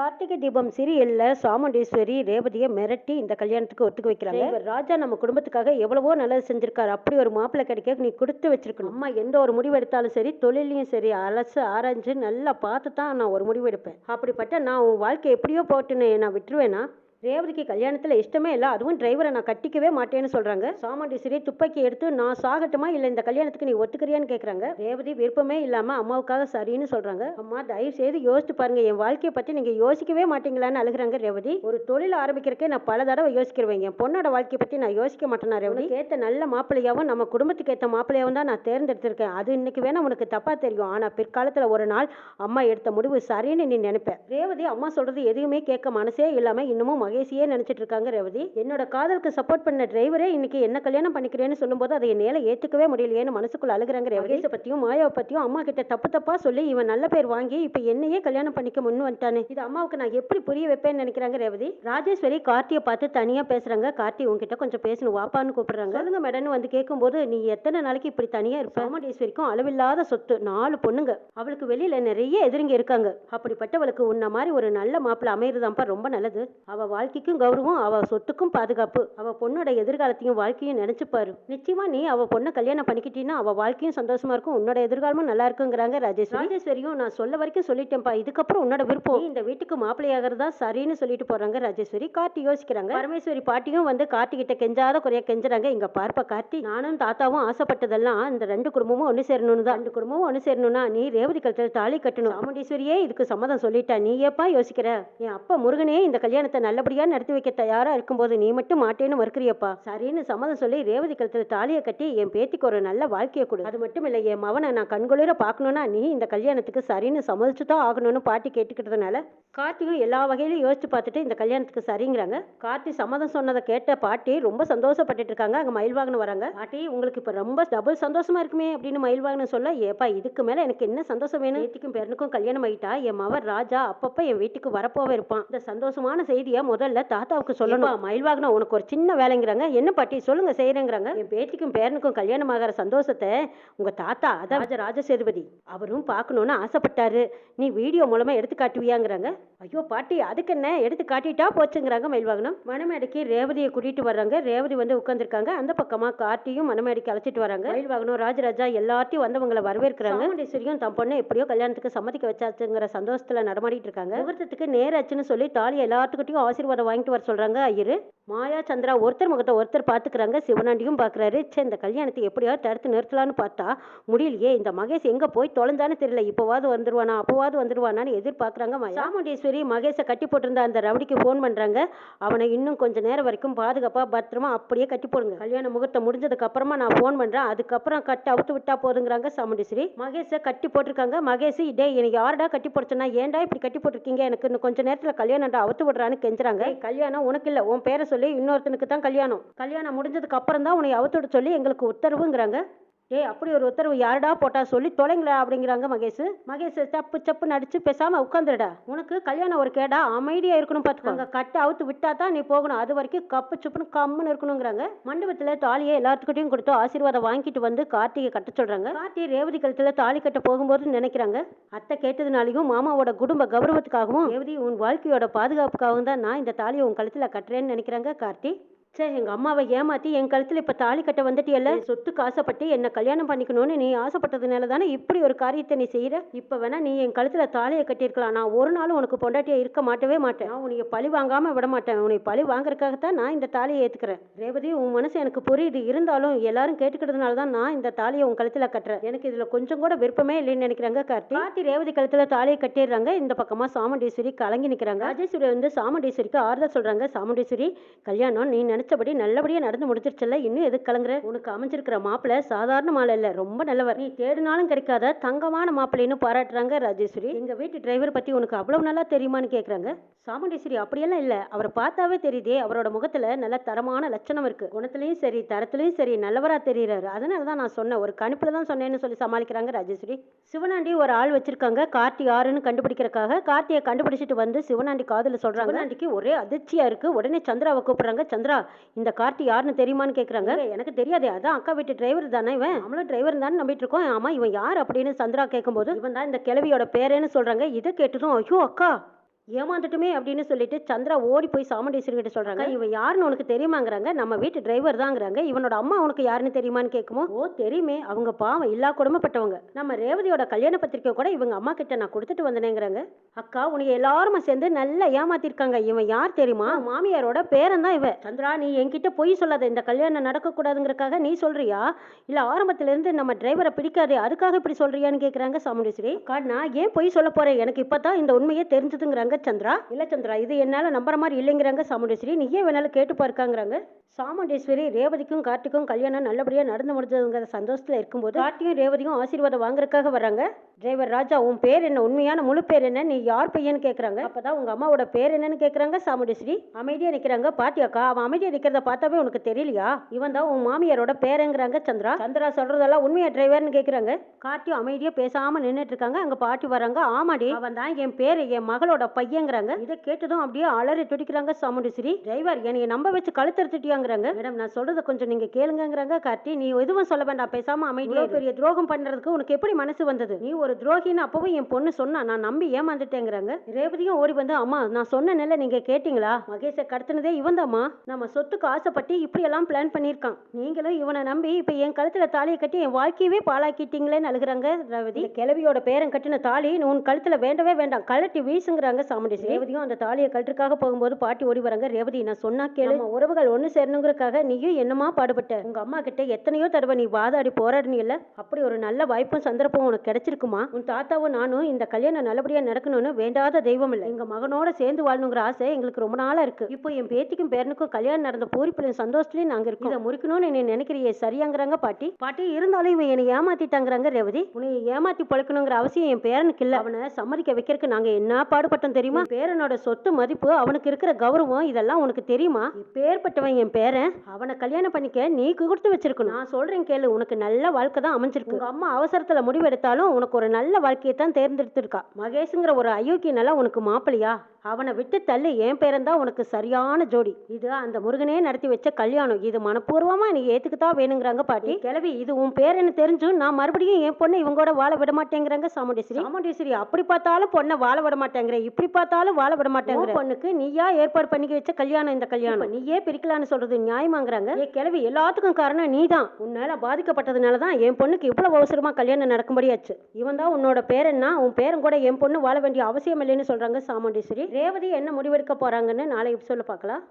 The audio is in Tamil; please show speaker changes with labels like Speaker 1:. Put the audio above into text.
Speaker 1: கார்த்திகை தீபம் சீரியல்ல சாமுண்டீஸ்வரி ரேவதியை மிரட்டி இந்த கல்யாணத்துக்கு ஒத்துக்க வைக்கிறாங்க. இவர் ராஜா நம்ம குடும்பத்துக்காக எவ்வளவோ நல்லது செஞ்சிருக்காரு. அப்படி ஒரு மாப்பிள்ளை கிடைக்க நீ கொடுத்து வச்சிருக்கணும். அம்மா எந்த ஒரு முடிவு எடுத்தாலும் சரி தொழிலையும் சரி அலசு ஆராய்ஞ்சு நல்லா பார்த்து தான் நான் ஒரு முடிவு எடுப்பேன். அப்படிப்பட்ட நான் உன் வாழ்க்கை எப்படியோ போட்டுன்னு நான் விட்டுருவேனா? ரேவதிக்கு கல்யாணத்தில் இஷ்டமே இல்லை. அதுவும் டிரைவரை நான் கட்டிக்கவே மாட்டேன்னு சொல்கிறாங்க சாமுண்டீஸ்வரி துப்பாக்கி எடுத்து நான் சாகட்டுமா? இல்லை இந்த கல்யாணத்துக்கு நீ ஒத்துக்கிறியான்னு கேட்குறாங்க ரேவதி விருப்பமே இல்லாமல் அம்மாவுக்காக சரின்னு சொல்கிறாங்க அம்மா தயவு செய்து யோசிச்சு பாருங்க. என் வாழ்க்கையை பற்றி நீங்கள் யோசிக்கவே மாட்டீங்களான்னு அழுகுறாங்க ரேவதி. ஒரு தொழில் ஆரம்பிக்கிறக்கே நான் பல தடவை யோசிக்கிறவங்க என் பொண்ணோட வாழ்க்கையை பற்றி நான் யோசிக்க மாட்டேனா ரேவதி? ஏற்ற நல்ல மாப்பிள்ளையாகவும் நம்ம குடும்பத்துக்கு ஏற்ற மாப்பிள்ளையாகவும் தான் நான் தேர்ந்தெடுத்திருக்கேன். அது இன்னைக்கு வேணால் உனக்கு தப்பாக தெரியும். ஆனால் பிற்காலத்தில் ஒரு நாள் அம்மா எடுத்த முடிவு சரின்னு நீ நினைப்பேன் ரேவதி அம்மா சொல்கிறது எதுவுமே கேட்க மனசே இல்லாமல் இன்னமும் மகேஷியே நினைச்சிட்டு இருக்காங்க ரேவதி. என்னோட காதலுக்கு சப்போர்ட் பண்ண டிரைவரே இன்னைக்கு என்ன கல்யாணம் பண்ணிக்கிறேன்னு சொல்லும்போது அதை என்னால ஏத்துக்கவே முடியலையேன்னு மனசுக்குள்ள அழுகுறாங்க ரேவதி. மகேஷை பத்தியும் மாயாவை பத்தியும் அம்மா கிட்ட தப்பு தப்பா சொல்லி இவன் நல்ல பேர் வாங்கி இப்ப என்னையே கல்யாணம் பண்ணிக்க முன்னு வந்துட்டானே. இது அம்மாவுக்கு நான் எப்படி புரிய வைப்பேன்னு நினைக்கிறாங்க ரேவதி. ராஜேஸ்வரி கார்த்தியை பார்த்து தனியா பேசுறாங்க. கார்த்தி உன்கிட்ட கொஞ்சம் பேசணும் வாப்பான்னு கூப்பிடுறாங்க. சொல்லுங்க மேடம்னு வந்து கேட்கும்போது நீ எத்தனை நாளைக்கு இப்படி தனியா இருப்ப? சாமுண்டீஸ்வரிக்கும் அளவில்லாத சொத்து நாலு பொண்ணுங்க. அவளுக்கு வெளியில நிறைய எதிரிங்க இருக்காங்க. அப்படிப்பட்டவளுக்கு உன்ன மாதிரி ஒரு நல்ல மாப்பிள்ளை அமையறதாப்பா ரொம்ப நல்லது. அவ வாழ்க்கைக்கும் கௌரவம் அவ சொத்துக்கும் பாதுகாப்பு. அவ பொண்ணோட எதிர்காலத்தையும் வாழ்க்கையும் நினைச்சு பாரு. நிச்சயமா நீ அவ பொண்ணை கல்யாணம் பண்ணிக்கிட்டீன்னா அவ வாழ்க்கையும் சந்தோஷமா இருக்கும் உன்னோட எதிர்காலமும் நல்லா இருக்குங்கிறாங்க ராஜேஸ்வரி. ராஜேஸ்வரியும் நான் சொல்ல வரைக்கும் சொல்லிட்டேன்ப்பா. இதுக்கப்புறம் உன்னோட விருப்பம். இந்த வீட்டுக்கு மாப்பிள்ளையாகிறதா சரின்னு சொல்லிட்டு போறாங்க ராஜேஸ்வரி. கார்த்தி யோசிக்கிறாங்க. பரமேஸ்வரி பாட்டியும் வந்து கார்த்தி கிட்ட கெஞ்சாத குறைய கெஞ்சுறாங்க. இங்க பார்ப்பா கார்த்தி. நானும் தாத்தாவும் ஆசைப்பட்டதெல்லாம் இந்த ரெண்டு குடும்பமும் ஒண்ணு சேரணும்னு தான் ரெண்டு குடும்பமும் ஒண்ணு சேரணும்னா நீ ரேவதி கழுத்துல தாலி கட்டணும். சாமுண்டீஸ்வரியே இதுக்கு சம்மதம் சொல்லிட்டா. நீ ஏப்பா யோசிக்கிற? என் அப்பா முருகனே இந்த கல்யாணத்தை அப்படியா நடத்தி வைக்க தயாரா இருக்கும்போது நீ மட்டும் மாட்டேன்னு மறுக்கிறியப்பா? சரின்னு சம்மதம் சொல்லி ரேவதி கழுத்துல தாலியை கட்டி என் பேத்திக்கு ஒரு நல்ல வாழ்க்கையை கொடு. அது மட்டும் இல்லை என் மவனை நான் கண்குளிர பார்க்கணும்னா நீ இந்த கல்யாணத்துக்கு சரின்னு சம்மதிச்சு தான் ஆகணும்னு பாட்டி கேட்டுக்கிட்டதுனால கார்த்தியும் எல்லா வகையிலும் யோசிச்சு பார்த்துட்டு இந்த கல்யாணத்துக்கு சரிங்கிறாங்க. கார்த்தி சம்மதம் சொன்னதை கேட்ட பாட்டி ரொம்ப சந்தோஷப்பட்டுட்டு இருக்காங்க. அங்க மயில் வாகனம் வராங்க. பாட்டி உங்களுக்கு இப்போ ரொம்ப டபுள் சந்தோஷமா இருக்குமே அப்படின்னு மயில் வாகனம் சொல்ல ஏப்பா இதுக்கு மேல எனக்கு என்ன சந்தோஷம் வேணும்? ஏத்திக்கும் பேரனுக்கும் கல்யாணம் ஆயிட்டா? என் மவர் ராஜா அப்பப்போ என் வீட்டுக்கு வரப்போவே இருப்பான். இந்த சந்தோஷமான செய்தியை முதல்ல தாத்தாவுக்கு சொல்லணும். மயில் வாகனம் உனக்கு ஒரு சின்ன வேலைங்கிறாங்க. என்ன பாட்டி? சொல்லுங்க செய்யறேங்கிறாங்க என் பேத்திக்கும் பேரனுக்கும் கல்யாணம் ஆகிற சந்தோஷத்தை உங்க தாத்தா அதான் ராஜ ராஜசேதுபதி அவரும் பார்க்கணும்னு ஆசைப்பட்டாரு. நீ வீடியோ மூலமா எடுத்து காட்டுவியாங்கிறாங்க. ஐயோ பாட்டி அதுக்கு என்ன? எடுத்து காட்டிட்டா போச்சுங்கிறாங்க மயில்வாகனம் மணமேடைக்கு ரேவதியை கூட்டிட்டு வர்றாங்க. ரேவதி வந்து உட்காந்துருக்காங்க அந்த பக்கமா கார்த்தியும் மணமேடைக்கு அழைச்சிட்டு வராங்க. மயில்வாகனம் ராஜராஜா எல்லாத்தையும் வந்தவங்களை வரவேற்கிறாங்க. சாமுண்டீஸ்வரியும் தன் பொண்ணை எப்படியோ கல்யாணத்துக்கு சம்மதிக்க வச்சாச்சுங்கிற சந்தோஷத்துல நடமாடிட்டு இருக்காங்க. முகூர்த்தத்துக்கு நேராச்சுன்னு சொல்லி தாலி எல்லாத்துக்கிட்டையும் ஆசீர்வாதம் வாங்கிட்டு வர சொல்றாங்க ஐயரு. மாயா சந்திரா ஒருத்தர் முகத்தை ஒருத்தர் பாத்துக்கிறாங்க சிவனாண்டியும் பாக்குறாரு சே இந்த கல்யாணத்தை எப்படியாவது தடுத்து நிறுத்தலான்னு பார்த்தா முடியலையே. இந்த மகேஷ் எங்க போய் தொலைஞ்சான்னு தெரியல. இப்போவாது வந்துருவானா? அப்போவாது வந்துருவானான்னு எதிர்பார்க்கறாங்க சாமுண்டீஸ்வரி மகேஷை கட்டி போட்டிருந்த அந்த ரவுடிக்கு ஃபோன் பண்றாங்க. அவனை இன்னும் கொஞ்ச நேரம் வரைக்கும் பாதுகாப்பா பத்திரமா அப்படியே கட்டி போடுங்க. கல்யாண முகூர்த்தம் முடிஞ்சதுக்கு அப்புறமா நான் ஃபோன் பண்றேன். அதுக்கப்புறம் கட்டு அவுத்து விட்டா போதுங்கிறாங்க சாமுண்டீஸ்வரி. மகேஷை கட்டி போட்டிருக்காங்க. மகேஷ் டே எனக்கு யாரடா கட்டி போட்டுச்சுன்னா ஏன்டா இப்படி கட்டி போட்டிருக்கீங்க? எனக்கு இன்னும் கொஞ்ச நேரத்துல கல்யாணம்டா அவுத்து விடுறான்னு கெஞ்சுறாங்க. "ஏய், கல்யாணம் உனக்கு இல்ல உன் பேரை சொல்லி இன்னொருத்தனுக்கு தான் கல்யாணம். கல்யாணம் முடிஞ்சதுக்கு அப்புறம் தான் உன்னை அவுத்து விட சொல்லி எங்களுக்கு உத்தரவுங்கிறாங்க. ஏய் அப்படி ஒரு உத்தரவு யாருடா போட்டா சொல்லி தொலைங்களா அப்படிங்கிறாங்க மகேஷ். மகேஷ் சப்பு சப்பு நடிச்சு பேசாம உட்காந்துடா உனக்கு கல்யாணம் ஒரு கேடா அமைதியா இருக்கணும் பார்த்துக்கோங்க கட்டை அவுத்து விட்டா தான் நீ போகணும். அது வரைக்கும் கப்பு சுப்புன்னு கம்முன்னு இருக்கணுங்கிறாங்க. மண்டபத்துல தாலியை எல்லாத்துக்கிட்டையும் கொடுத்து ஆசீர்வாதம் வாங்கிட்டு வந்து கார்த்திகை கட்ட சொல்றாங்க. கார்த்தி ரேவதி கழுத்துல தாலி கட்ட போகும்போது நினைக்கிறாங்க. அத்தை கேட்டதுனாலையும் மாமாவோட குடும்ப கௌரவத்துக்காகவும் ரேவதி உன் வாழ்க்கையோட பாதுகாப்புக்காகவும் தான் நான் இந்த தாலியை உன் கழுத்துல கட்டுறேன்னு நினைக்கிறாங்க கார்த்தி. சே எங்க அம்மாவை ஏமாத்தி என் கழுத்துல இப்ப தாலி கட்ட வந்துட்டியல்ல? சொத்துக்கு ஆசைப்பட்டு என்ன கல்யாணம் பண்ணிக்கணும்னு நீ ஆசைப்பட்டதுனால தானே இப்படி ஒரு காரியத்தை நீ செய்யற இப்ப வேணா நீ என் கழுத்துல தாலியை கட்டியிருக்கலாம். நான் ஒரு நாளும் உனக்கு பொண்டாட்டியா இருக்க மாட்டவே மாட்டேன். நான் உன்னை பழி வாங்காம விட மாட்டேன். உன்னை பழி வாங்குறதுக்காகத்தான் நான் இந்த தாலியை ஏத்துக்கிறேன். ரேவதி உன் மனசு எனக்கு புரியுது. இருந்தாலும் எல்லாரும் கேட்டுக்கிறதுனால தான் நான் இந்த தாலியை உன் கழுத்துல கட்டுறேன். எனக்கு இதுல கொஞ்சம் கூட விருப்பமே இல்லைன்னு நினைக்கிறாங்க கார்த்தி. கார்த்தி ரேவதி கழுத்துல தாலியை கட்டிடுறாங்க. இந்த பக்கமா சாமுண்டீஸ்வரி கலங்கி நிக்கிறாங்க. ராஜேஸ்வரி வந்து சாமுண்டீஸ்வரிக்கு ஆறுதல் சொல்றாங்க. சாமுண்டீஸ்வரி கல்யாணம் நீ நினைச்சபடி நல்லபடியா நடந்து முடிஞ்சிருச்சுல்ல? இன்னும் எதுக்கு கலங்குற? உனக்கு அமைஞ்சிருக்கிற மாப்பிள்ள சாதாரண மாலை இல்ல ரொம்ப நல்லவர். நீ தேடினாலும் கிடைக்காத தங்கமான மாப்பிள்ளைன்னு பாராட்டுறாங்க ராஜேஸ்வரி. எங்க வீட்டு டிரைவர் பத்தி உனக்கு அவ்வளவு நல்லா தெரியுமான்னு கேக்குறாங்க. சாமுண்டீஸ்வரி அப்படியெல்லாம் இல்ல அவரை பார்த்தாவே தெரியுதே. அவரோட முகத்துல நல்ல தரமான லட்சணம் இருக்கு. குணத்திலையும் சரி தரத்திலையும் சரி நல்லவரா தெரியுறாரு. அதனால தான் நான் சொன்னேன். ஒரு கணிப்புல தான் சொன்னேன்னு சொல்லி சமாளிக்கிறாங்க ராஜேஸ்வரி. சிவனாண்டி ஒரு ஆள் வச்சிருக்காங்க கார்த்தி யாருன்னு கண்டுபிடிக்கிறதுக்காக. கார்த்தியை கண்டுபிடிச்சிட்டு வந்து சிவனாண்டி காதல சொல்றாங்க. சிவனாண்டிக்கு ஒரே அதிர்ச்சியா இருக்கு. உடனே சந்திராவை கூப்பிடுறாங்க. சந்திரா இந்த கார்த்தி யாருன்னு தெரியுமான்னு கேக்குறாங்க. எனக்கு தெரியாதே. அதான் அக்கா வீட்டு டிரைவர் தானே இவன். நம்மளும் டிரைவர் தானே நம்பிட்டு இருக்கோம். ஆமா இவன் யார் அப்படின்னு சந்திரா கேட்கும்போது இவன் தான் இந்த கிழவியோட பேரேன்னு சொல்றாங்க. இதை கேட்டதும் ஐயோ அக்கா! ஏமாந்துட்டுமே அப்படின்னு சொல்லிட்டு சந்திரா ஓடி போய் சாமுண்டீஸ்வரி கிட்ட சொல்றாங்க இவன் யாருன்னு உனக்கு தெரியுமாங்கிறாங்க நம்ம வீட்டு டிரைவர் தாங்கிறாங்க இவனோட அம்மா உனக்கு யாருன்னு தெரியுமான்னு கேட்குமோ? ஓ தெரியுமே. அவங்க பாவம் இல்லா குடும்பப்பட்டவங்க. நம்ம ரேவதியோட கல்யாண பத்திரிக்கை கூட இவங்க அம்மா கிட்ட நான் கொடுத்துட்டு வந்தேனேங்கிறாங்க. அக்கா உனக்கு எல்லாருமே சேர்ந்து நல்லா ஏமாத்திருக்காங்க. இவன் யார் தெரியுமா? மாமியாரோட பேரன் தான் இவன். சந்திரா நீ என்கிட்ட பொய் சொல்லாத. இந்த கல்யாணம் நடக்கக்கூடாதுங்கிறக்காக நீ சொல்றியா? இல்ல ஆரம்பத்துல இருந்து நம்ம டிரைவரை பிடிக்காது அதுக்காக இப்படி சொல்றியான்னு கேக்குறாங்க சாமுண்டீஸ்வரி அக்கா நான் ஏன் பொய் சொல்ல போறேன்? எனக்கு இப்பதான் இந்த உண்மையே தெரிஞ்சதுங்கிறாங்க சந்திரா இளச்சந்திரா சந்திரா இது என்னால நம்புற மாதிரி இல்லைங்கிறாங்க சாமுண்டீஸ்வரி. நீ ஏன் வேணாலும் கேட்டு பார்க்காங்கிறாங்க சாமுண்டீஸ்வரி ரேவதிக்கும் கார்த்திக்கும் கல்யாணம் நல்லபடியாக நடந்து முடிஞ்சதுங்கிற சந்தோஷத்தில் இருக்கும்போது கார்த்தியும் ரேவதியும் ஆசீர்வாதம் வாங்குறதுக்காக வர்றாங்க. டிரைவர் ராஜா உன் பேர் என்ன? உண்மையான முழு பேர் என்ன? நீ யார் பையன்னு கேட்குறாங்க அப்போ தான் உங்கள் அம்மாவோட பேர் என்னன்னு கேட்குறாங்க சாமுண்டேஸ்வரி. அமைதியாக நிற்கிறாங்க பாட்டி அக்கா அவன் அமைதியாக நிற்கிறத பார்த்தாவே உனக்கு தெரியலையா? இவன் தான் உன் மாமியாரோட பேருங்கிறாங்க சந்திரா. சந்திரா சொல்கிறதெல்லாம் உண்மையா டிரைவர்னு கேட்குறாங்க கார்த்தியும் அமைதியாக பேசாமல் நின்றுட்டு இருக்காங்க. அங்கே பாட்டி வராங்க ஆமாடி அவன் தான் என் பேர் என் மகளோட பையங்கிறாங்க. இதை கேட்டதும் அப்படியே அலறி துடிக்கிறாங்க சாமுண்டீஸ்வரி. டிரைவர் என்னைய நம்ப வச்சு கழுத்தறுத்துட்டியாங்கிறாங்க. மேடம் நான் சொல்றத கொஞ்சம் நீங்க கேளுங்கங்கிறாங்க. கார்த்தி நீ எதுவும் சொல்ல வேண்டாம். பேசாம அமைதியா. பெரிய துரோகம் பண்றதுக்கு உனக்கு எப்படி மனசு வந்தது? நீ ஒரு துரோகின்னு அப்பவும் என் பொண்ணு சொன்னா நான் நம்பி ஏமாந்துட்டேங்கிறாங்க. ரேவதியும் ஓடி வந்து அம்மா நான் சொன்னேன்ல நீங்க கேட்டீங்களா? மகேஷை கடத்தினதே இவன் நம்ம சொத்துக்கு ஆசைப்பட்டு இப்படி எல்லாம் பிளான் பண்ணியிருக்கான். நீங்களும் இவனை நம்பி இப்ப என் கழுத்துல தாலியை கட்டி என் வாழ்க்கையவே பாழாக்கிட்டீங்களேன்னு அழுகுறாங்க ரேவதி. இந்த கிழவியோட பேரன் கட்டின தாலி உன் கழுத்துல வேண்டவே வேண்டாம். கழட்டி வீசுங்கிறாங்க சாமுண்டேசி ரேவதியும் அந்த தாலியை கழட்டுக்காக போகும்போது பாட்டி ஓடி வராங்க. ரேவதி நான் சொன்னா கேளு. நம்ம உறவுகள் ஒண்ணு சேரணுங்கிறதுக்காக நீயும் என்னமா பாடுபட்ட? உங்க அம்மா கிட்ட எத்தனையோ தடவை நீ வாதாடி போராடினியல்ல அப்படி ஒரு நல்ல வாய்ப்பும் சந்தர்ப்பம் உனக்கு கிடைச்சிருக்குமா? உன் தாத்தாவும் நானும் இந்த கல்யாணம் நல்லபடியா நடக்கணும்னு வேண்டாத தெய்வம் இல்லை. எங்க மகனோட சேர்ந்து வாழணுங்கிற ஆசை எங்களுக்கு ரொம்ப நாளா இருக்கு. இப்போ என் பேத்திக்கும் பேரனுக்கும் கல்யாணம் நடந்த பூரிப்பிலையும் சந்தோஷத்துலயும் நாங்க இருக்கோம். இதை முறிக்கணும்னு நீ நினைக்கிறியே சரியாங்கிறாங்க பாட்டி? பாட்டி இருந்தாலும் இவன் என்னை ஏமாத்திட்டாங்கிறாங்க ரேவதி. உன்னை ஏமாத்தி பழக்கணுங்கிற அவசியம் என் பேரனுக்கு இல்ல. அவனை சம்மதிக்க வைக்கிறதுக்கு நாங்க என்ன பாடுபட்டோம் தெரியுமா? பேரனோட சொத்து மதிப்பு அவனுக்கு இருக்கிற கௌரவம் இதெல்லாம் உனக்கு தெரியுமா? இப்பேற்பட்டவன் என் பேரன் அவனை கல்யாணம் பண்ணிக்க நீ கொடுத்து வச்சிருக்கணும். நான் சொல்றேன் கேளு உனக்கு நல்ல வாழ்க்கை தான் அமைஞ்சிருக்கு. உங்க அம்மா அவசரத்துல முடிவெடுத்தாலும் உனக்கு ஒரு நல்ல வாழ்க்கையை தான் தேர்ந்தெடுத்திருக்கா. மகேஷுங்கிற ஒரு அயோக்கியனெல்லாம் உனக்கு மாப்பிளையா அவனை விட்டு தள்ளு என் பேரன் உனக்கு சரியான ஜோடி. இது அந்த முருகனே நடத்தி வச்ச கல்யாணம். இது மனப்பூர்வமா நீ ஏத்துக்குதான் வேணுங்கிறாங்க பாட்டி. கிளவி இது உன் பேரன்னு தெரிஞ்சும் நான் மறுபடியும் என் பொண்ணை இவங்கூட வாழ விட மாட்டேங்கிறாங்க சாமுண்டேஸ்வரி. சாமுண்டேஸ்வரி அப்படி பார்த்தாலும் பொண்ணை வாழ விட மாட்டேங்கிற இப்படி பார்த்தாலும் வாழ விட மாட்டேங்கிற. பொண்ணுக்கு நீயா ஏற்பாடு பண்ணி வச்ச கல்யாணம் இந்த கல்யாணம். நீயே பிரிக்கலான்னு சொல்றது நியாயமாங்கிறாங்க. ஏ கிளவி எல்லாத்துக்கும் காரணம் நீதான். உன்னால பாதிக்கப்பட்டதுனால தான் என் பொண்ணுக்கு இவ்வளவு அவசரமா கல்யாணம் நடக்கும்படியாச்சு. இவன் தான் உன்னோட பேரன்னா உன் பேரன் கூட என் பொண்ணு வாழ வேண்டிய அவசியம் இல்லைன்னு சொல்றாங்க சாமுண்டேஸ்வரி. ரேவதி என்ன முடிவெடுக்க போறாங்கன்னு நாளை சொல்ல பார்க்கலாம்.